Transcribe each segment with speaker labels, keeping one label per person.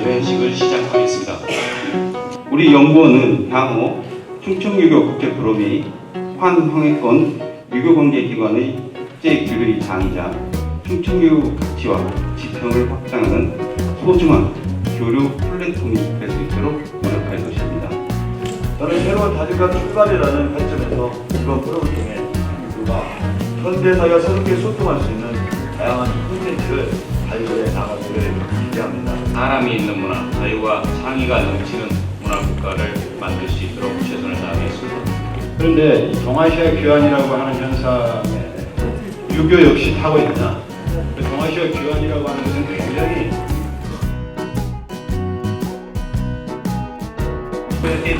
Speaker 1: 시상식을 시작하겠습니다.
Speaker 2: 우리 연구원은 향후 충청유교 국제 프로비 환황해권 유교관계기관의 국제교류의 장이자 충청유교 가치와 지평을 확장하는 소중한 교류 플랫폼이 될 수 있도록 노력할 것입니다.
Speaker 3: 저는 새로운 다짐과 출발이라는 관점에서 이번 프로그램을 통해 유교가 현대 사회와 새롭게 소통할 수 있는 다양한 콘텐츠를 발굴해 나가기를 기대합니다.
Speaker 1: 사람이 있는 문화, 자유와 창의가 넘치는 문화 국가를 만들 수 있도록 최선을 다하겠습니다.
Speaker 4: 그런데 이 동아시아 귀환이라고 하는 현상에 유교 역시 타고 있나? 그 동아시아 귀환이라고 하는 것은 굉장히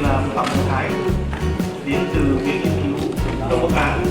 Speaker 5: là Phạm Văn Thái đến từ Nghiên cứu Đông Bắc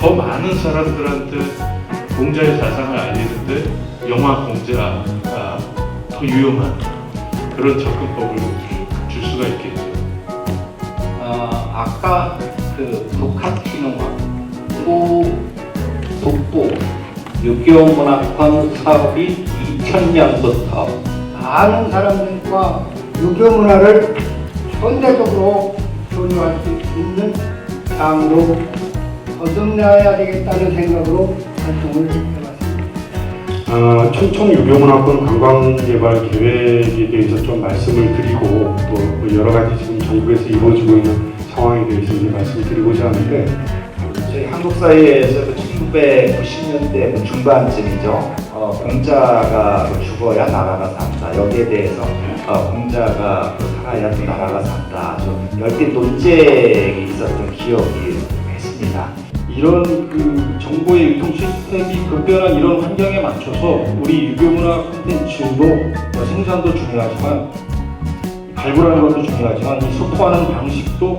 Speaker 6: 더 많은 사람들한테 공자의 사상을 알리는데 영화 공자가 더 유용한 그런 접근법을 줄 수가 있겠죠.
Speaker 7: 어, 아까 그 북학기능학 또 북부 유교문화권 사업이 2000년부터 많은 사람들과 유교 문화를 현대적으로 교류할 수 있는 장으로 거듭나야 되겠다는 생각으로 활동을 해봤습니다.
Speaker 8: 어, 촌청 유교문화권 관광개발 계획에 대해서 좀 말씀을 드리고 또뭐 여러 가지 지금 정부에서 이루어지고 있는 상황에 대해서 이제 말씀드리고자 하는데
Speaker 9: 저희 한국 사회에서도 1990년대 중반쯤이죠. 어, 공자가 죽어야 나라가 산다. 여기에 대해서 어, 공자가 살아야 또 나라가 산다. 아주 열띤 논쟁이 있었던 기억이.
Speaker 4: 이런 그 정보의 유통 시스템이 급변한 이런 환경에 맞춰서 우리 유교문화 콘텐츠도 뭐 생산도 중요하지만 발굴하는 것도 중요하지만 이 소통하는 방식도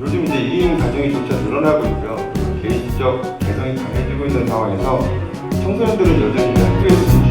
Speaker 10: 요즘 이제 1인 가정이 점차 늘어나고 있고요. 개인적 개성이 강해지고 있는 상황에서 청소년들은 여전히 학교에서